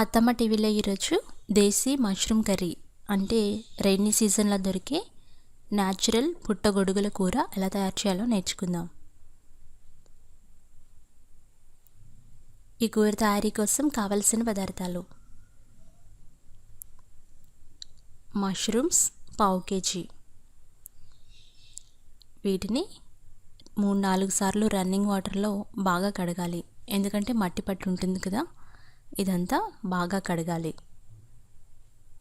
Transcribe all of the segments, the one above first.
అత్తమ్మ టీవీలో ఈరోజు దేశీ మష్రూమ్ కర్రీ అంటే రైనీ సీజన్లో దొరికే న్యాచురల్ పుట్టగొడుగుల కూర ఎలా తయారు చేయాలో నేర్చుకుందాం. ఈ కూర తయారీ కోసం కావలసిన పదార్థాలు మష్రూమ్స్ పావు కేజీ. వీటిని మూడు నాలుగు సార్లు రన్నింగ్ వాటర్లో బాగా కడగాలి. ఎందుకంటే మట్టి పట్టు ఉంటుంది కదా. ఇదంతా బాగా కడగాలి.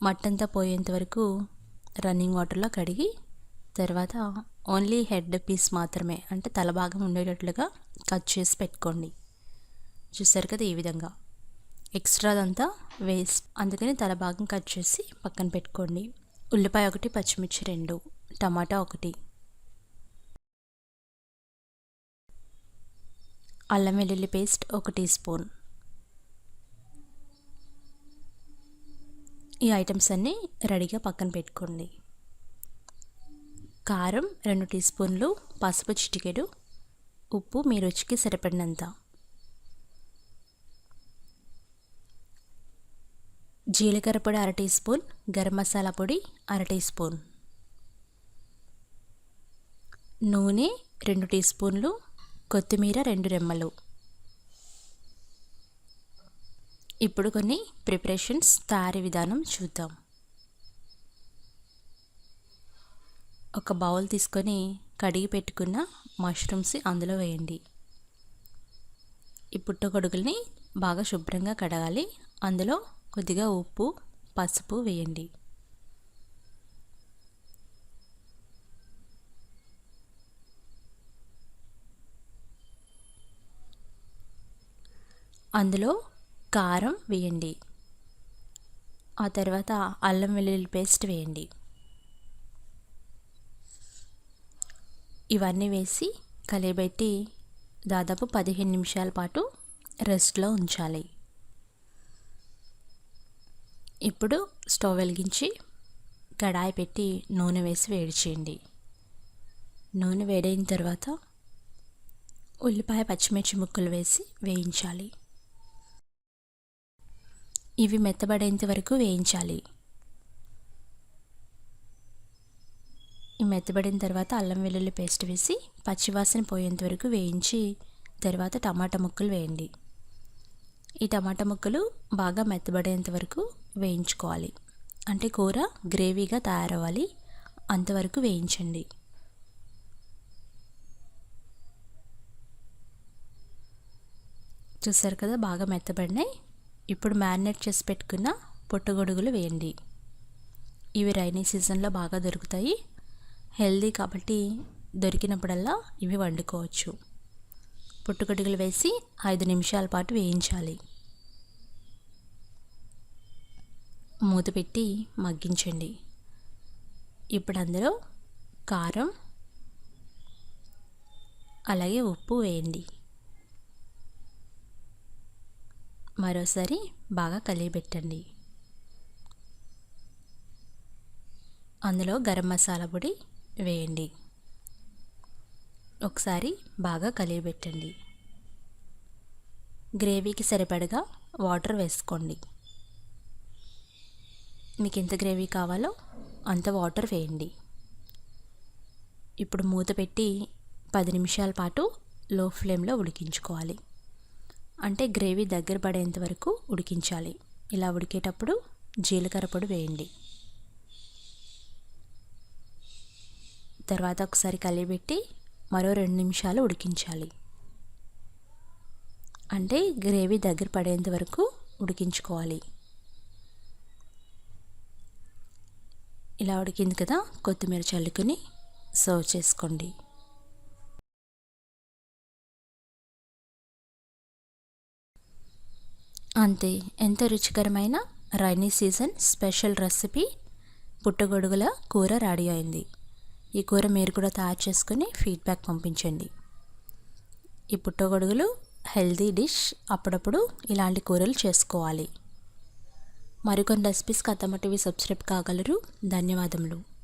మట్టంతా పోయేంత వరకు రన్నింగ్ వాటర్లో కడిగి తర్వాత ఓన్లీ హెడ్ పీస్ మాత్రమే అంటే తల భాగం ఉండేటట్లుగా కట్ చేసి పెట్టుకోండి. చూసారు కదా ఈ విధంగా. ఎక్స్ట్రాదంతా వేస్ట్. అందుకని తల భాగం కట్ చేసి పక్కన పెట్టుకోండి. ఉల్లిపాయ ఒకటి పచ్చిమిర్చి రెండు టమాటా ఒకటి. అల్లం వెల్లుల్లి పేస్ట్ ఒక టీ స్పూన్. ఈ ఐటమ్స్ అన్నీ రెడీగా పక్కన పెట్టుకోండి. కారం రెండు టీ స్పూన్లు పసుపు చిటికెడు ఉప్పు మీ రుచికి సరిపడినంత. జీలకర్ర పొడి అర టీ స్పూన్ గరం మసాలా పొడి అర టీ స్పూన్. నూనె రెండు టీ స్పూన్లు కొత్తిమీర రెండు రెమ్మలు. ఇప్పుడు కొన్ని ప్రిపరేషన్స్ తయారీ విధానం చూద్దాం. ఒక బౌల్ తీసుకొని కడిగి పెట్టుకున్న మష్రూమ్స్ అందులో వేయండి. ఈ పుట్టగొడుగుల్ని బాగా శుభ్రంగా కడగాలి. అందులో కొద్దిగా ఉప్పు పసుపు వేయండి. అందులో కారం వేయండి. ఆ తర్వాత అల్లం వెల్లుల్లి పేస్ట్ వేయండి. ఇవన్నీ వేసి కలియబెట్టి దాదాపు పదిహేను నిమిషాల పాటు రెస్ట్లో ఉంచాలి. ఇప్పుడు స్టవ్ వెలిగించి కడాయి పెట్టి నూనె వేసి వేడి చేయండి. నూనె వేడైన తర్వాత ఉల్లిపాయ పచ్చిమిర్చి ముక్కలు వేసి వేయించాలి. ఇవి మెత్తబడేంత వరకు వేయించాలి. ఈ మెత్తబడిన తర్వాత అల్లం వెల్లుల్లి పేస్ట్ వేసి పచ్చివాసన పోయేంత వరకు వేయించి తర్వాత టమాటా ముక్కలు వేయండి. ఈ టమాటా ముక్కలు బాగా మెత్తబడేంత వరకు వేయించుకోవాలి. అంటే కూర గ్రేవీగా తయారవ్వాలి. అంతవరకు వేయించండి. చూసారు కదా బాగా మెత్తబడినాయి. ఇప్పుడు మ్యారినేట్ చేసి పెట్టుకున్న పొట్టగొడుగులు వేయండి. ఇవి రైనీ సీజన్లో బాగా దొరుకుతాయి. హెల్దీ కాబట్టి దొరికినప్పుడల్లా ఇవి వండుకోవచ్చు. పుట్టుగొడుగులు వేసి ఐదు నిమిషాల పాటు వేయించాలి. మూత పెట్టి మగ్గించండి. ఇప్పుడు అందులో కారం అలాగే ఉప్పు వేయండి. మరోసారి బాగా కలియబెట్టండి. అందులో గరం మసాలా పొడి వేయండి. ఒకసారి బాగా కలియబెట్టండి. గ్రేవీకి సరిపడగా వాటర్ వేసుకోండి. మీకు ఎంత గ్రేవీ కావాలో అంత వాటర్ వేయండి. ఇప్పుడు మూత పెట్టి పది నిమిషాల పాటు లో ఫ్లేమ్లో ఉడికించుకోవాలి. అంటే గ్రేవీ దగ్గర పడేంత వరకు ఉడికించాలి. ఇలా ఉడికేటప్పుడు జీలకర్ర పొడి వేయండి. తర్వాత ఒకసారి కలిపెట్టి మరో రెండు నిమిషాలు ఉడికించాలి. అంటే గ్రేవీ దగ్గర పడేంత వరకు ఉడికించుకోవాలి. ఇలా ఉడికింది కదా కొత్తిమీర చల్లుకొని సర్వ్ చేసుకోండి. అంతే ఎంత రుచికరమైన రైనీ సీజన్ స్పెషల్ రెసిపీ పుట్టగొడుగుల కూర రెడీ అయింది. ఈ కూర మీరు కూడా తయారు చేసుకుని ఫీడ్బ్యాక్ పంపించండి. ఈ పుట్టగొడుగులు హెల్దీ డిష్ అప్పుడప్పుడు ఇలాంటి కూరలు చేసుకోవాలి. మరికొన్ని రెసిపీస్ కథమటివి సబ్స్క్రైబ్ కాగలరు. ధన్యవాదములు.